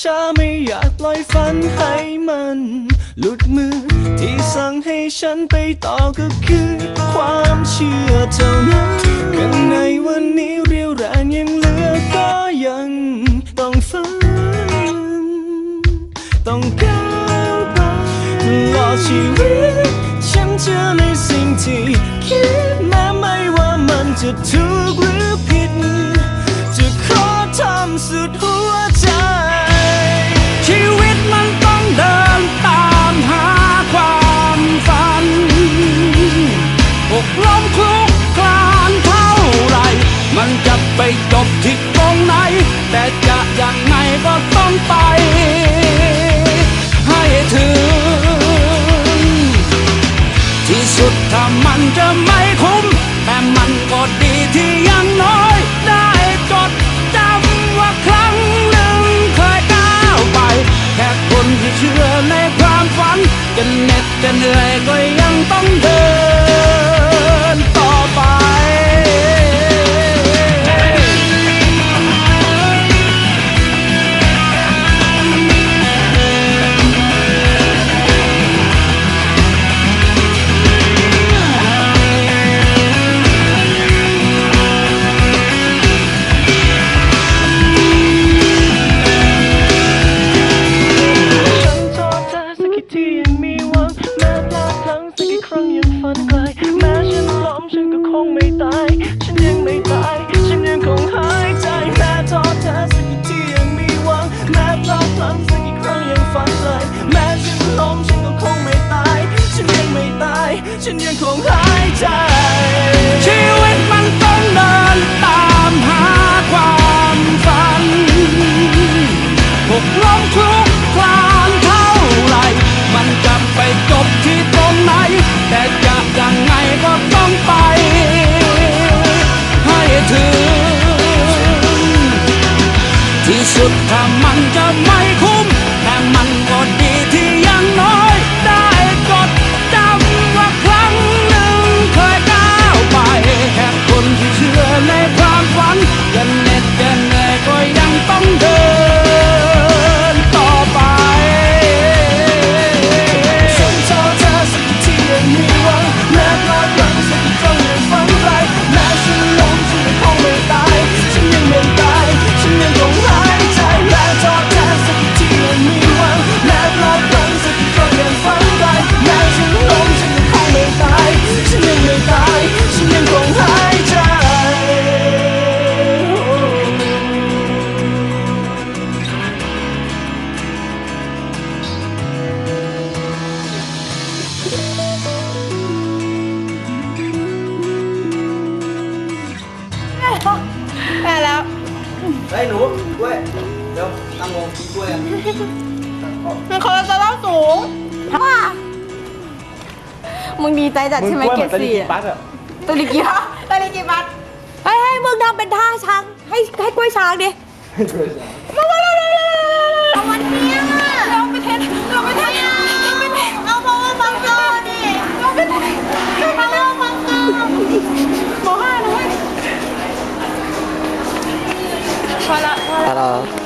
ช้าไม่อยากปล่อยฝันให้มัน หลุดมือ ที่สั่งให้ฉันไปต่อก็คือ ความเชื่อเท่านั้นข้างในวันนี้เรียวแรงยังเหลือก็ยังต้องฝัน ต้องก้าวไปตลอดชีวิต ฉันเชื่อในสิ่งที่คิดแม้ไม่ว่ามันจะถูกหรือผิด จะขอทำสุดหัวใจ ไปจบที่ตรงไหน แต่จะยังไงก็ต้องไป ให้ถึง ที่สุดถ้ามันจะ รั้งยังฝันไกลแม้ฉันล้มฉันก็คงไม่ตาย ฉันยังไม่ตาย ฉันยังคงหายใจแม้โทษเธอสักกี่ทียังมีหวังแม้พลาดพลั้งสักกี่ครั้งยังฝันไกลแม้ฉันล้มฉันก็คงไม่ตาย ฉันยังไม่ตาย ฉันยังคงหายใจ ที่สุดถ้ามันจะไม่คุ้มแต่มันก็ดีที่ยังน้อย เฮ้ยหนูกล้วยเดี๋ยวตั้งวงกินกล้วยกันมันคอเลสเตอรอลสูงมึงดีใจจัดใช่ไหมเกรดสี่อะปั๊ดอะตัวลิกิบัตตัวลิกิบัตให้ให้มึงทำเป็นท่าช้างให้ให้กล้วยช้างดิมามามามาเบอกใ